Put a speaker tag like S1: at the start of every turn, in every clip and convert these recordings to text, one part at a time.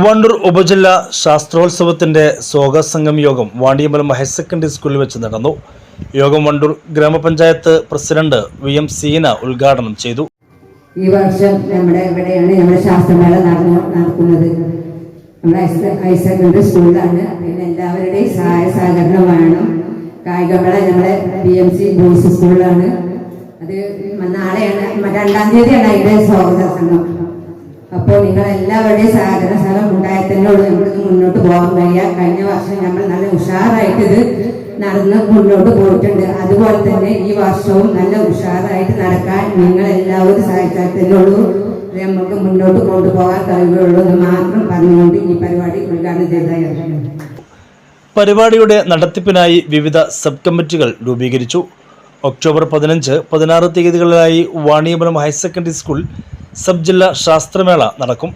S1: വണ്ടൂർ ഉപജില്ലാ ശാസ്ത്രോത്സവത്തിന്റെ സ്വാഗതസംഘം യോഗം Vaniyambalam higher secondary സ്കൂളിൽ വെച്ച് നടന്നു. യോഗം വണ്ടൂർ ഗ്രാമപഞ്ചായത്ത് പ്രസിഡന്റ് വി എം സീന ഉദ്ഘാടനം ചെയ്തു.
S2: ഈ വർഷം നമ്മുടെ ഇവിടെയാണ് നമ്മുടെ ശാസ്ത്രമേള നടന്നു നടക്കുന്നത്? നമ്മുടെ ഹയർ സെക്കൻഡറി സ്കൂളിലാണ്. പിന്നെ എല്ലാവരുടെയും സഹായ സഹകരണം വേണം. കായികമേള നമ്മുടെ ബി എം സി ബോയ്സ് സ്കൂളിലാണ്. അത് നാളെയാണ് രണ്ടാം തീയതിയാണ് അതിന്റെ സ്വാഗത സംഘം അപ്പോൾ നിങ്ങൾ എല്ലാവരുടെയും സഹകരണ സ്ഥലം ഉണ്ടായി തന്നെ ഉള്ളൂ നമുക്ക് മുന്നോട്ട് പോകാൻ കഴിയുക കഴിഞ്ഞ വർഷം നമ്മൾ നല്ല ഉഷാറായിട്ട് ഇത് നടന്ന് മുന്നോട്ട് പോയിട്ടുണ്ട്. അതുപോലെ തന്നെ ഈ വർഷവും നല്ല ഉഷാറായിട്ട് നടക്കാൻ നിങ്ങൾ എല്ലാവരും സഹായിച്ചാൽ തന്നെ ഉള്ളൂ നമുക്ക് മുന്നോട്ട് കൊണ്ടുപോകാൻ കഴിയുള്ളൂ എന്ന് മാത്രം പറഞ്ഞുകൊണ്ട് ഈ പരിപാടി ഉദ്ഘാടനം ചെയ്തതായിരുന്നു
S1: പരിപാടിയുടെ നടത്തിപ്പിനായി വിവിധ സബ് കമ്മിറ്റികൾ രൂപീകരിച്ചു. ഒക്ടോബർ പതിനഞ്ച് പതിനാറ് തീയതികളിലായി Vaniyapuram higher secondary school sub ജില്ലാ ശാസ്ത്രമേള നടക്കും.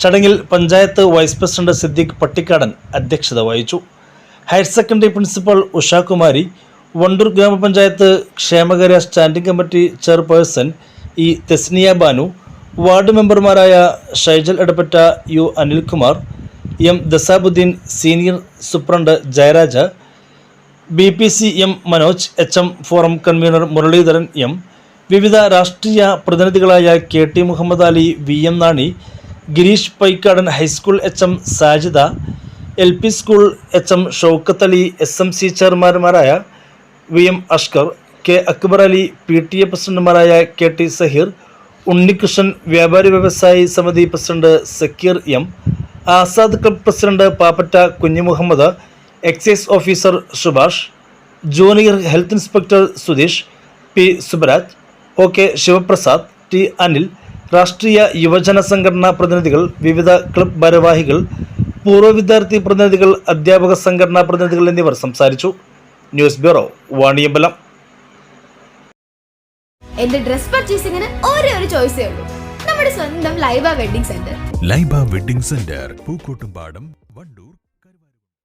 S1: ചടങ്ങിൽ പഞ്ചായത്ത് വൈസ് പ്രസിഡന്റ് സിദ്ദിഖ് പട്ടിക്കാടൻ അധ്യക്ഷത വഹിച്ചു. Higher secondary principal Ushakumari Wandoor ഗ്രാമപഞ്ചായത്ത് ക്ഷേമകാര്യ standing committee chairperson E Thesniya Banu ward മെമ്പർമാരായ Shaijal Edappatta U Anilkumar M Dasabuddin senior superintendent Jayaraja B P C M Manoj H M forum convener Muralidharan M വിവിധ രാഷ്ട്രീയ പ്രതിനിധികളായ K T Muhammad Ali V M Nani Gireesh Paikkadan high school H M Sajida L P school H M Shoukath Ali S M C ചെയർമാൻമാരായ V M Ashkar K Akbar Ali P T A പ്രസിഡന്റുമാരായ K T Saheer Unnikrishnan വ്യാപാരി വ്യവസായി സമിതി president Sakkir M Azad club president Pappatta Kunhumuhammad excise officer Subhash junior health inspector Sudheesh P Subaraj O K Sivaprasad T Anil രാഷ്ട്രീയ യുവജന സംഘടനാ പ്രതിനിധികൾ വിവിധ club ഭാരവാഹികൾ പൂർവ വിദ്യാർത്ഥി പ്രതിനിധികൾ അധ്യാപക സംഘടനാ പ്രതിനിധികൾ എന്നിവർ സംസാരിച്ചു. News bureau Vaniyambalam.
S3: എന്റെ ഡ്രസ് പർച്ചേസിംഗിന് ഒരേ ഒരു ചോയ്സേ ഉള്ളൂ. നമ്മുടെ സ്വന്തം Laiba wedding centre.
S4: Laiba wedding centre Pookkottumpadam Wandoor.